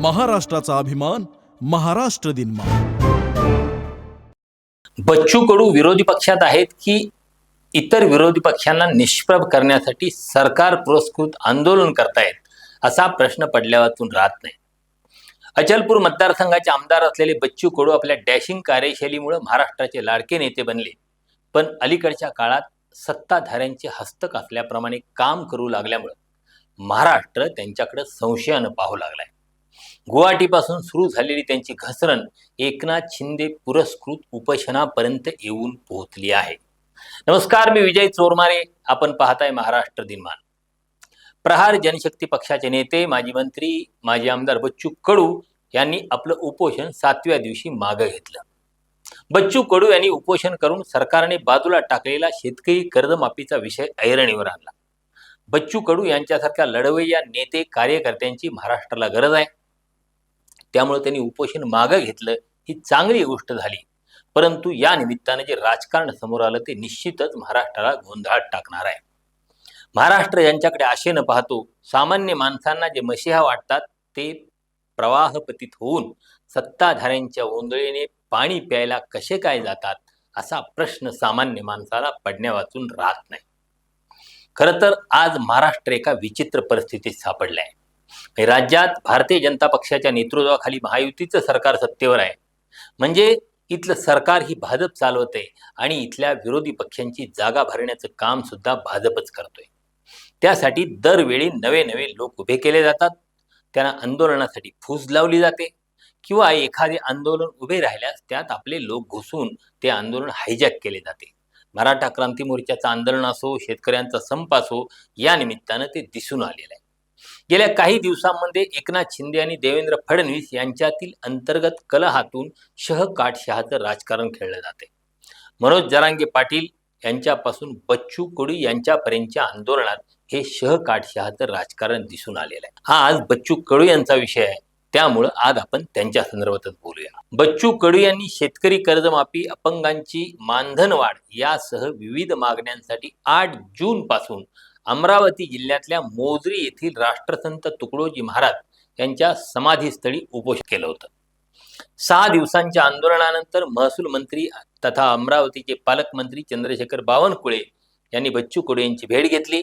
महाराष्ट्राचा अभिमान महाराष्ट्र दिन बच्चू कडू विरोधी पक्षात आहेत की इतर विरोधी पक्षांना निष्प्रभ करण्यासाठी सरकार पुरस्कृत आंदोलन करतायत असा प्रश्न पडल्यावाचून राहत नाही. अचलपूर मतदारसंघाचे आमदार असलेले बच्चू कडू आपल्या डॅशिंग कार्यशैलीमुळे महाराष्ट्राचे लाडके नेते बनले. पण अलीकडच्या काळात सत्ताधाऱ्यांचे हस्तक असल्याप्रमाणे काम करू लागल्यामुळं महाराष्ट्र त्यांच्याकडे संशयानं पाहू लागलाय. गुवाहाटीपासून सुरू झालेली त्यांची घसरण एकनाथ शिंदे पुरस्कृत उपोषणापर्यंत येऊन पोहोचली आहे. नमस्कार मी विजय चोरमारे. आपण पाहताय महाराष्ट्र दिनमान. प्रहार जनशक्ती पक्षाचे नेते माजी मंत्री माजी आमदार बच्चू कडू यांनी आपलं उपोषण सातव्या दिवशी मागं घेतलं. बच्चू कडू यांनी उपोषण करून सरकारने बाजूला टाकलेला शेतकरी कर्जमाफीचा विषय ऐरणीवर आणला. बच्चू कडू यांच्यासारख्या लढवय्या नेते कार्यकर्त्यांची महाराष्ट्राला गरज आहे. त्यामुळे त्यांनी उपोषण मागं घेतलं ही चांगली गोष्ट झाली. परंतु या निमित्तानं जे राजकारण समोर आलं ते निश्चितच महाराष्ट्राला गोंधळात टाकणार आहे. महाराष्ट्र यांच्याकडे आशेनं पाहतो सामान्य माणसांना जे मशिहा वाटतात ते प्रवाहपतीत होऊन सत्ताधाऱ्यांच्या गोंधळीने पाणी प्यायला कसे काय जातात असा प्रश्न सामान्य माणसाला पडण्यावाचून राहत नाही. खरं तर आज महाराष्ट्र एका विचित्र परिस्थितीत सापडलं आहे राज्यात भारतीय जनता पक्षाच्या नेतृत्वाखाली महायुतीचं सरकार सत्तेवर आहे. म्हणजे इथलं सरकार ही भाजप चालवते आणि इथल्या विरोधी पक्षांची जागा भरण्याचं काम सुद्धा भाजपच करतोय. त्यासाठी दरवेळी नवे नवे लोक उभे केले जातात. त्यांना आंदोलनासाठी फूस लावली जाते किंवा एखादे आंदोलन उभे राहिल्यास त्यात आपले लोक घुसून ते आंदोलन हायजॅक केले जाते. मराठा क्रांती मोर्चाचं आंदोलन असो शेतकऱ्यांचा संप असो या निमित्तानं ते दिसून आलेलं आहे. गेल्या काही दिवसांमध्ये एकनाथ शिंदे आणि देवेंद्र फडणवीस यांच्यातील अंतर्गत कलहातून शहकाटशहाचं राजकारण खेळलं जाते. मनोज जरांगे पाटील यांच्यापासून बच्चू कडू यांच्यापर्यंतच्या आंदोलनात हे शहकाटशहाचं राजकारण दिसून आलेलं आहे. हा आज बच्चू कडू यांचा विषय आहे. त्यामुळं आज आपण त्यांच्या संदर्भातच बोलूया. बच्चू कडू यांनी शेतकरी कर्जमाफी अपंगांची मानधन वाढ यासह विविध मागण्यांसाठी आठ जून पासून अमरावती जिल्ह्यातल्या मोजरी येथील राष्ट्रसंत तुकडोजी महाराज यांच्या समाधीस्थळी उपोषण केलं होतं. सहा दिवसांच्या आंदोलनानंतर महसूल मंत्री तथा अमरावतीचे पालकमंत्री चंद्रशेखर बावनकुळे यांनी बच्चू कडू यांची भेट घेतली.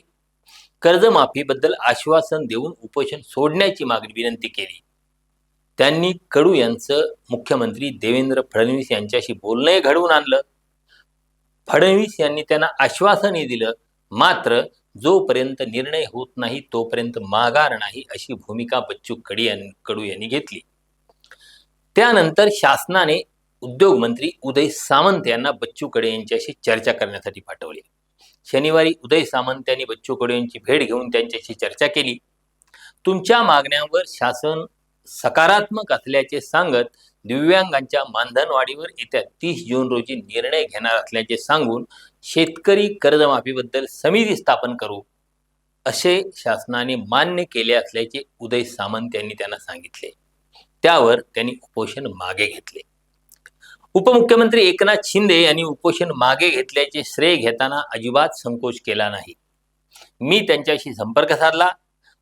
कर्जमाफीबद्दल आश्वासन देऊन उपोषण सोडण्याची मागणी विनंती केली. त्यांनी कडू यांचं मुख्यमंत्री देवेंद्र फडणवीस यांच्याशी बोलणंही घडवून आणलं. फडणवीस यांनी त्यांना आश्वासनही दिलं. मात्र जोपर्यंत निर्णय होत नाही तोपर्यंत माघार नाही अशी भूमिका बच्चू कडी कडू यांनी घेतली. त्यानंतर शासनाने उद्योग मंत्री उदय सामंत यांना बच्चू कडे यांच्याशी चर्चा करण्यासाठी पाठवले. शनिवारी उदय सामंत यांनी बच्चू कडू यांची भेट घेऊन त्यांच्याशी चर्चा केली. तुमच्या मागण्यांवर शासन सकारात्मक असल्याचे सांगत दिव्यांगांच्या मानधनवाढीवर येत्या तीस जून रोजी निर्णय घेणार असल्याचे सांगून शेतकरी कर्जमाफीबद्दल समिती स्थापन करू असे शासनाने मान्य केले असल्याचे उदय सामंत यांनी त्यांना सांगितले. त्यावर त्यांनी उपोषण मागे घेतले. उपमुख्यमंत्री एकनाथ शिंदे यांनी उपोषण मागे घेतल्याचे श्रेय घेताना अजिबात संकोच केला नाही. मी त्यांच्याशी संपर्क साधला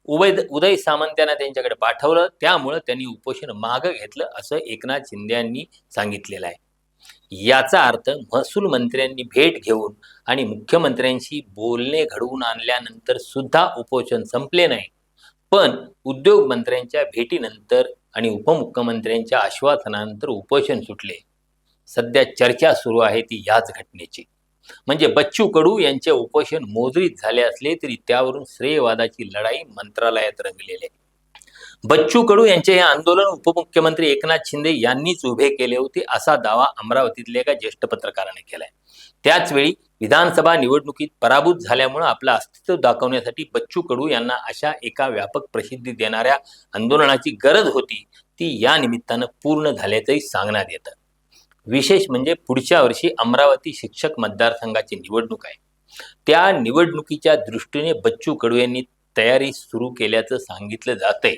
उभय उदय सामंत यांना त्यांच्याकडे पाठवलं. त्यामुळं त्यांनी उपोषण मागं घेतलं असं एकनाथ शिंदे यांनी सांगितलेलं आहे. याचा अर्थ महसूल मंत्र्यांनी भेट घेऊन आणि मुख्यमंत्र्यांशी बोलणे घडवून आणल्यानंतर सुद्धा उपोषण संपले नाही. पण उद्योग मंत्र्यांच्या भेटीनंतर आणि उपमुख्यमंत्र्यांच्या आश्वासनानंतर उपोषण सुटले. सध्या चर्चा सुरू आहे ती याच घटनेची. म्हणजे बच्चू कडू यांचे उपोषण मोजरीत झाले असले तरी त्यावरून श्रेयवादाची लढाई मंत्रालयात रंगलेली आहे. बच्चू कडू यांचे हे आंदोलन उपमुख्यमंत्री एकनाथ शिंदे यांनीच उभे केले होते असा दावा अमरावतीतल्या एका ज्येष्ठ पत्रकाराने केलाय. त्याच वेळी विधानसभा निवडणुकीत पराभूत झाल्यामुळे आपलं अस्तित्व दाखवण्यासाठी बच्चू कडू यांना अशा एका व्यापक प्रसिद्धी देणाऱ्या आंदोलनाची गरज होती ती या निमित्तानं पूर्ण झाल्याचंही सांगण्यात येतं. विशेष म्हणजे पुढच्या वर्षी अमरावती शिक्षक मतदारसंघाची निवडणूक आहे. त्या निवडणुकीच्या दृष्टीने बच्चू कडू यांनी तयारी सुरू केल्याचं सांगितलं जातंय.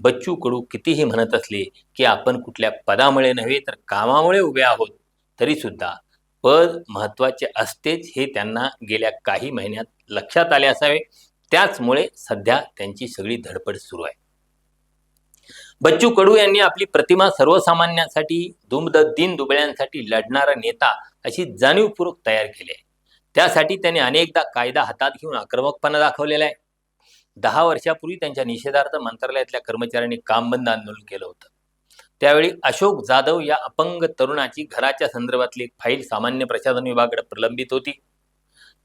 बच्चू कडू कितीही म्हणत असले की आपण कुठल्या पदामुळे नव्हे तर कामामुळे उभे आहोत तरीसुद्धा पद महत्त्वाचे असतेच हे त्यांना गेल्या काही महिन्यात लक्षात आले असावे. त्याचमुळे सध्या त्यांची सगळी धडपड सुरू आहे. बच्चू कडू यांनी आपली प्रतिमा सर्वसामान्यांसाठी दुमद दिन दुबळ्यांसाठी लढणारा नेता अशी जाणीवपूर्वक तयार केली आहे. त्यासाठी त्यांनी अनेकदा कायदा हातात घेऊन आक्रमकपणा दाखवलेला आहे. दहा वर्षापूर्वी त्यांच्या निषेधार्थ मंत्रालयातल्या कर्मचाऱ्यांनी काम बंद आंदोलन केलं होतं. त्यावेळी अशोक जाधव या अपंग तरुणाची घराच्या संदर्भातली एक फाईल सामान्य प्रशासन विभागाकडे प्रलंबित होती.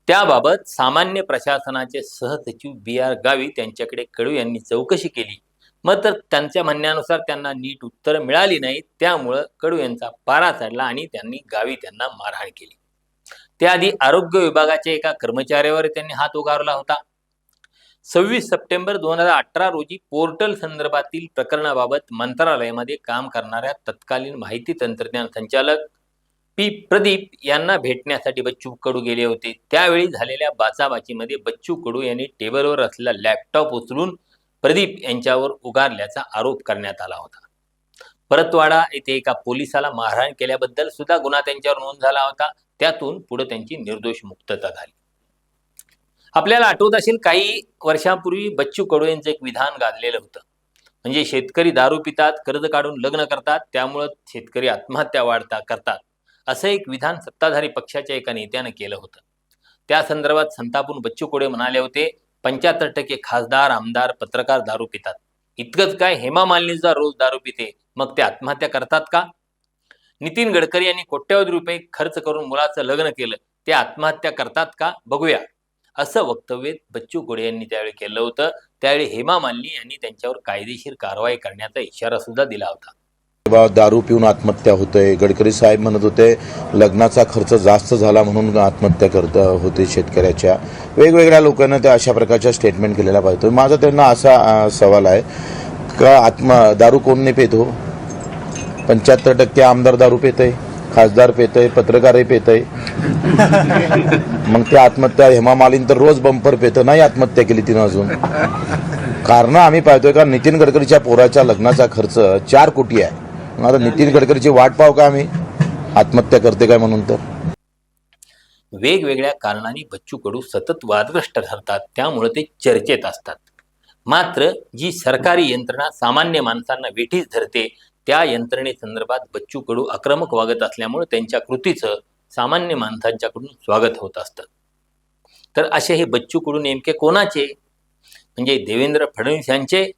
त्याबाबत सामान्य प्रशासनाचे सहसचिव बी आर गावी त्यांच्याकडे कडू यांनी चौकशी केली. मग तर त्यांच्या म्हणण्यानुसार त्यांना नीट उत्तर मिळाली नाही. त्यामुळं कडू यांचा पारा चढला आणि त्यांनी गावी त्यांना मारहाण केली. त्याआधी आरोग्य विभागाच्या एका कर्मचाऱ्यावर त्यांनी हात उगारला होता. सव्वीस सप्टेंबर दोन हजार अठरा रोजी पोर्टल संदर्भातील प्रकरणाबाबत मंत्रालयामध्ये काम करणाऱ्या तत्कालीन माहिती तंत्रज्ञान संचालक पी. प्रदीप यांना भेटण्यासाठी बच्चू कडू गेले होते. त्यावेळी झालेल्या बाचाबाचीमध्ये बच्चू कडू यांनी टेबलवर असलेला लॅपटॉप उचलून प्रदीप यांच्यावर उगारल्याचा आरोप करण्यात आला होता. परतवाडा येथे एका पोलिसाला मारहाण केल्याबद्दल सुद्धा गुन्हा त्यांच्यावर नोंद झाला होता. त्यातून पुढे त्यांची निर्दोष मुक्तता झाली. आपल्याला आठवत असेल काही वर्षांपूर्वी बच्चू कडू यांचं एक विधान गाजलेलं होतं. म्हणजे शेतकरी दारू पितात कर्ज काढून लग्न करतात त्यामुळं शेतकरी आत्महत्या वाढता करतात असं एक विधान सत्ताधारी पक्षाच्या एका नेत्यानं केलं होतं. त्या संदर्भात संतापून बच्चू कोडे म्हणाले होते पंच्याहत्तर टक्के खासदार आमदार पत्रकार दारू पितात. इतकंच काय? हेमा मालिनी रोज दारू पिते. मग ते आत्महत्या करतात का? नितीन गडकरी यांनी कोट्यवधी रुपये खर्च करून मुलाचं लग्न केलं. ते आत्महत्या करतात का? बघूया. असं वक्तव्य बच्चू गोडे यांनी त्यावेळी केलं होतं. त्यावेळी हेमा मालिनी यांनी त्यांच्यावर कायदेशीर कारवाई करण्याचा इशारा सुद्धा दिला होता. बाबा दारू पिऊन आत्महत्या होते. गडकरी साहेब म्हणत होते लग्नाचा खर्च जास्त झाला म्हणून आत्महत्या करत होते शेतकऱ्याच्या. वेगवेगळ्या लोकांना त्या अशा प्रकारच्या स्टेटमेंट केलेला पाहिजे माझा त्यांना असा सवाल आहे का आत्म दारू कोण नाही पेतो हो? पंच्याहत्तर टक्के आमदार दारू पेतय खासदार पेतय पत्रकारही पेतय. मग ते आत्महत्या हेमा मालिन तर रोज बंपर पेतं नाही आत्महत्या केली तिनं अजून. कारण आम्ही पाहतोय का नितीन गडकरीच्या पोराच्या लग्नाचा खर्च चार कोटी आहे. मग आता नितीन गडकरीची वाट पाहू का आम्ही? आत्महत्या करते काय म्हणून तर? वेगवेगळ्या कारणांनी बच्चू कडू सतत वादग्रस्त ठरतात त्यामुळे ते चर्चेत असतात. मात्र जी सरकारी यंत्रणा सामान्य माणसांना वेठीस धरते त्या यंत्रणेसंदर्भात बच्चू कडू आक्रमक वागत असल्यामुळे त्यांच्या कृतीचं सामान्य माणसांच्याकडून स्वागत होत असतं. तर असे हे बच्चू कडू नेमके कोणाचे? म्हणजे देवेंद्र फडणवीस यांचे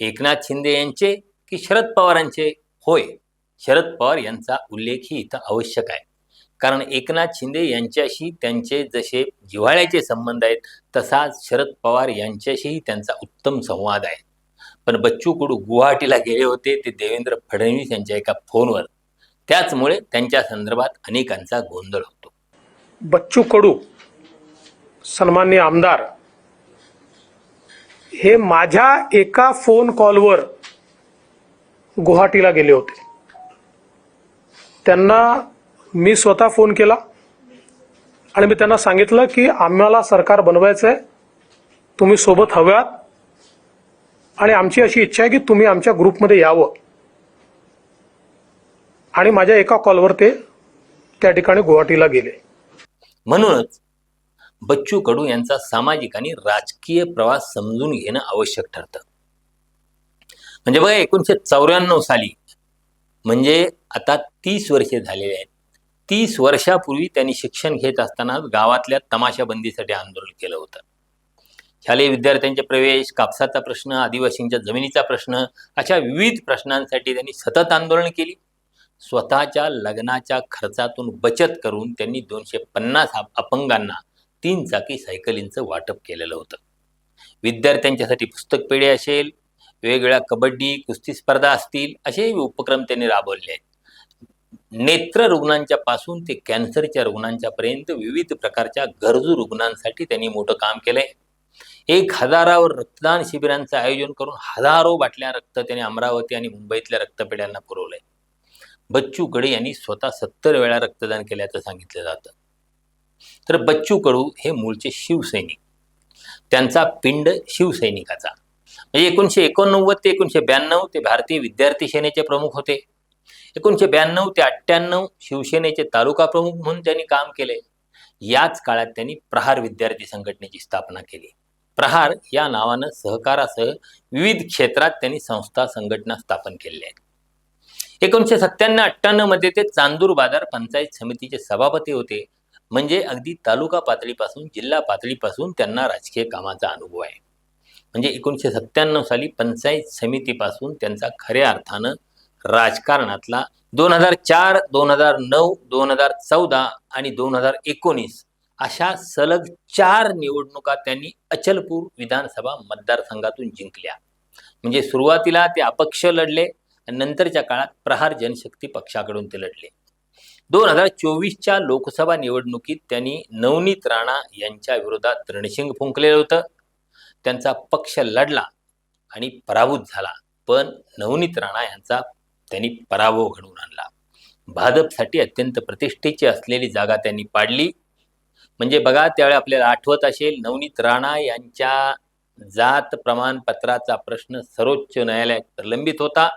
एकनाथ शिंदे यांचे की शरद पवारांचे? होय शरद पवार यांचा उल्लेखही इथं आवश्यक आहे. कारण एकनाथ शिंदे यांच्याशी त्यांचे जसे जिव्हाळ्याचे संबंध आहेत तसाच शरद पवार यांच्याशीही त्यांचा उत्तम संवाद आहे. पण बच्चू कडू गुवाहाटीला गेले होते ते देवेंद्र फडणवीस यांच्या एका फोनवर. त्याचमुळे त्यांच्या संदर्भात अनेकांचा गोंधळ होतो. बच्चू कडू सन्मान्य आमदार हे माझ्या एका फोन कॉलवर गुवाहाटीला गेले होते. त्यांना मी स्वतः फोन केला आणि मी त्यांना सांगितलं की आम्हाला सरकार बनवायचं आहे तुम्ही सोबत हव्यात आणि आमची अशी इच्छा आहे की तुम्ही आमच्या ग्रुपमध्ये यावं. आणि माझ्या एका कॉलवर ते त्या ठिकाणी गुवाहाटीला गेले. म्हणूनच बच्चू कडू यांचा सामाजिक आणि राजकीय प्रवास समजून घेणं आवश्यक ठरतं. म्हणजे बघा एकोणीसशे चौऱ्याण्णव साली म्हणजे आता तीस वर्षे झालेली आहेत. तीस वर्षापूर्वी त्यांनी शिक्षण घेत असताना गावातल्या तमाशाबंदीसाठी आंदोलन केलं होतं. शालेय विद्यार्थ्यांचे प्रवेश कापसाचा प्रश्न आदिवासींच्या जमिनीचा प्रश्न अशा विविध प्रश्नांसाठी त्यांनी सतत आंदोलन केली. स्वतःच्या लग्नाच्या खर्चातून बचत करून त्यांनी दोनशे पन्नास अपंगांना तीन चाकी सायकलींचं वाटप केलेलं होतं. विद्यार्थ्यांच्यासाठी पुस्तक पेढे असेल वेगवेगळ्या कबड्डी कुस्ती स्पर्धा असतील असे उपक्रम त्यांनी राबवले आहेत. नेत्र रुग्णांच्या पासून ते कॅन्सरच्या रुग्णांच्या पर्यंत विविध प्रकारच्या गरजू रुग्णांसाठी त्यांनी मोठं काम केलंय. एक हजारावर रक्तदान शिबिरांचं आयोजन करून हजारो बाटल्या रक्त त्यांनी अमरावती आणि मुंबईतल्या रक्तपेढ्यांना पुरवलंय. बच्चू कडू यांनी स्वतः सत्तर वेळा रक्तदान केल्याचं सांगितलं जातं. तर बच्चू कडू हे मूळचे शिवसैनिक. त्यांचा पिंड शिवसैनिकाचा. म्हणजे एकोणीशे एकोणनव्वद ते एकोणीशे ब्याण्णव ते भारतीय विद्यार्थी सेनेचे प्रमुख होते. एकोणीशे ब्याण्णव ते अठ्ठ्याण्णव शिवसेनेचे तालुका प्रमुख म्हणून त्यांनी काम केले. याच काळात त्यांनी प्रहार विद्यार्थी संघटनेची स्थापना केली. प्रहार या नावानं सहकारासह विविध क्षेत्रात त्यांनी संस्था संघटना स्थापन केलेल्या आहेत. एकोणीशे सत्त्याण्णव अठ्ठ्याण्णवमध्ये ते चांदूर बाजार पंचायत समितीचे सभापती होते. म्हणजे अगदी तालुका पातळीपासून जिल्हा पातळीपासून त्यांना राजकीय कामाचा अनुभव आहे. म्हणजे एकोणीसशे सत्त्याण्णव साली पंचायत समितीपासून त्यांचा खऱ्या अर्थानं राजकारणातला दोन हजार चार दोन हजार नऊ दोन हजार चौदा आणि दोन हजार एकोणीस अशा सलग चार निवडणुका त्यांनी अचलपूर विधानसभा मतदारसंघातून जिंकल्या. म्हणजे सुरुवातीला ते अपक्ष लढले आणि नंतरच्या काळात प्रहार जनशक्ती पक्षाकडून ते लढले. दोन हजार चोवीसच्या लोकसभा निवडणुकीत त्यांनी नवनीत राणा यांच्या विरोधात रणशिंग फुंकलेलं होतं. त्यांचा पक्ष लढला आणि पराभूत झाला. पण नवनीत राणा यांचा त्यांनी पराभव घडवून आणला. भाजपसाठी अत्यंत प्रतिष्ठेची असलेली जागा त्यांनी पाडली. म्हणजे बघा त्यावेळी आपल्याला आठवत असेल नवनीत राणा यांच्या जात प्रमाणपत्राचा प्रश्न सर्वोच्च न्यायालयात प्रलंबित होता.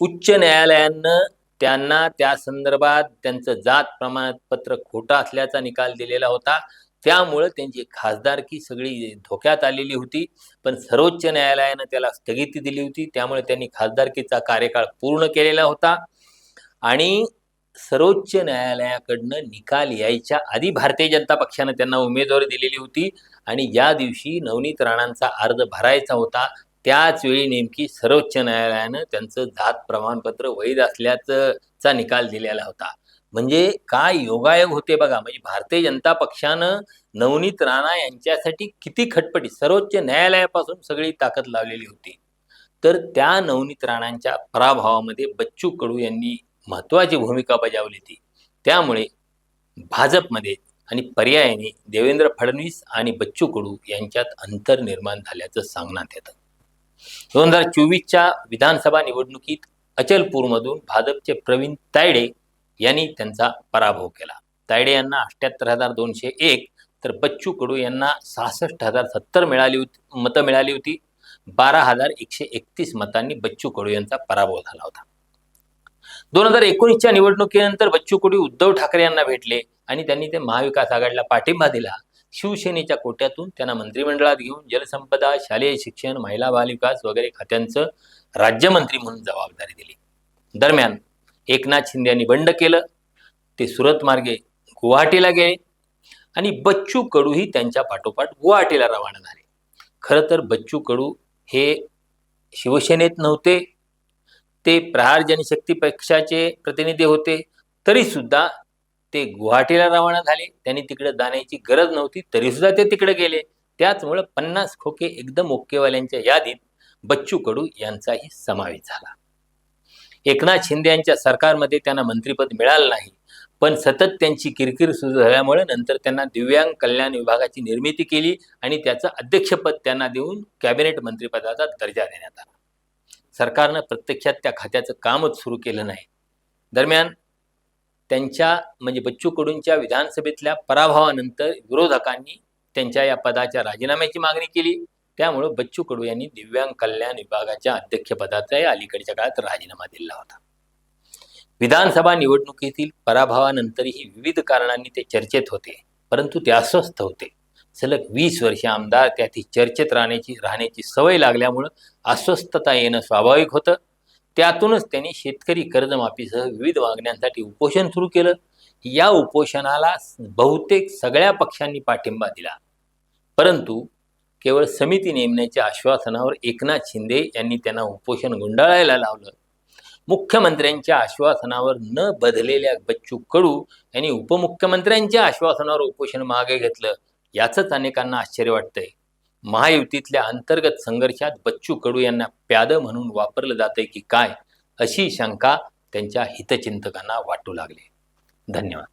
उच्च न्यायालयानं त्यांना त्या संदर्भात त्यांचं जात प्रमाणपत्र खोटं असल्याचा निकाल दिलेला होता. त्यामुळं त्यांची खासदारकी सगळी धोक्यात आलेली होती. पण सर्वोच्च न्यायालयानं त्याला स्थगिती दिली होती. त्यामुळे त्यांनी खासदारकीचा कार्यकाळ पूर्ण केलेला होता. आणि सर्वोच्च न्यायालयाकडनं निकाल यायच्या आधी भारतीय जनता पक्षानं त्यांना उमेदवारी दिलेली होती. आणि ज्या दिवशी नवनीत राणांचा अर्ज भरायचा होता. त्याच वेळी नेमकी सर्वोच्च न्यायालयानं त्यांचं जात प्रमाणपत्र वैध असल्याचं चा निकाल दिलेला होता. म्हणजे काय योगायोग होते बघा. म्हणजे भारतीय जनता पक्षानं नवनीत राणा यांच्यासाठी किती खटपटी सर्वोच्च न्यायालयापासून सगळी ताकद लावलेली होती. तर त्या नवनीत राणांच्या पराभवामध्ये बच्चू कडू यांनी महत्वाची भूमिका बजावली होती. त्यामुळे भाजपमध्ये आणि पर्यायाने देवेंद्र फडणवीस आणि बच्चू कडू यांच्यात अंतर निर्माण झाल्याचं सांगण्यात येतं. दोन हजार चोवीसच्या विधानसभा निवडणुकीत अचलपूरमधून भाजपचे प्रवीण तायडे यांनी त्यांचा पराभव केला. तायडे यांना अठ्याहत्तर हजार दोनशे एक तर बच्चू कडू यांना सहासष्ट हजार सत्तर मिळाली होती मतं मिळाली होती. बारा हजार एकशे एकतीस मतांनी बच्चू कडू यांचा पराभव झाला होता. दोन हजार एकोणीसच्या निवडणुकीनंतर बच्चू कडू उद्धव ठाकरे यांना भेटले आणि त्यांनी ते महाविकास आघाडीला पाठिंबा दिला. शिवसेनेच्या कोट्यातून त्यांना मंत्रिमंडळात घेऊन जलसंपदा शालेय शिक्षण महिला बालविकास वगैरे खात्यांचं राज्यमंत्री म्हणून जबाबदारी दिली. दरम्यान एकनाथ शिंदे यांनी बंड केलं. ते सुरत मार्गे गुवाहाटीला गेले. आणि बच्चू कडूही त्यांच्या पाठोपाठ गुवाहाटीला रवाना झाले. खरं तर बच्चू कडू हे शिवसेनेत नव्हते. ते प्रहार जनशक्ती पक्षाचे प्रतिनिधी होते. तरीसुद्धा ते गुवाहाटीला रवाना झाले. त्यांनी तिकडे जाण्याची गरज नव्हती. तरीसुद्धा ते तिकडे गेले. त्याचमुळं पन्नास खोके एकदम ओक्केवाल्यांच्या यादीत बच्चू कडू यांचाही समावेश झाला. एकनाथ शिंदे यांच्या सरकारमध्ये त्यांना मंत्रिपद मिळालं नाही. पण सतत त्यांची किरकिर सुरू झाल्यामुळे नंतर त्यांना दिव्यांग कल्याण विभागाची निर्मिती केली आणि त्याचं अध्यक्षपद त्यांना देऊन कॅबिनेट मंत्रिपदाचा दर्जा देण्यात आला. सरकारनं प्रत्यक्षात त्या खात्याचं कामच सुरू केलं नाही. दरम्यान त्यांच्या म्हणजे बच्चू कडूंच्या विधानसभेतल्या पराभवानंतर विरोधकांनी त्यांच्या या पदाच्या राजीनाम्याची मागणी केली. त्यामुळं बच्चू कडू यांनी दिव्यांग कल्याण विभागाच्या अध्यक्षपदाचाही अलीकडच्या काळात राजीनामा दिला होता. विधानसभा निवडणुकीतील पराभवानंतरही विविध कारणांनी ते चर्चेत होते परंतु ते अस्वस्थ होते. सलग वीस वर्षे आमदार त्यातील चर्चेत राहण्याची राहण्याची सवय लागल्यामुळं अस्वस्थता येणं स्वाभाविक होतं. त्यातूनच त्यांनी शेतकरी कर्जमाफीसह विविध मागण्यांसाठी उपोषण सुरू केलं. या उपोषणाला बहुतेक सगळ्या पक्षांनी पाठिंबा दिला. परंतु केवळ समिती नेमण्याच्या आश्वासनावर एकनाथ शिंदे यांनी त्यांना उपोषण गुंडाळायला लावलं. मुख्यमंत्र्यांच्या आश्वासनावर न बदलेल्या बच्चू कडू यांनी उपमुख्यमंत्र्यांच्या आश्वासनावर उपोषण मागे घेतलं याचंच अनेकांना आश्चर्य वाटतंय. महायुतीतल्या अंतर्गत संघर्षात बच्चू कडू यांना प्याद म्हणून वापरलं जातंय की काय अशी शंका त्यांच्या हितचिंतकांना वाटू लागली. धन्यवाद.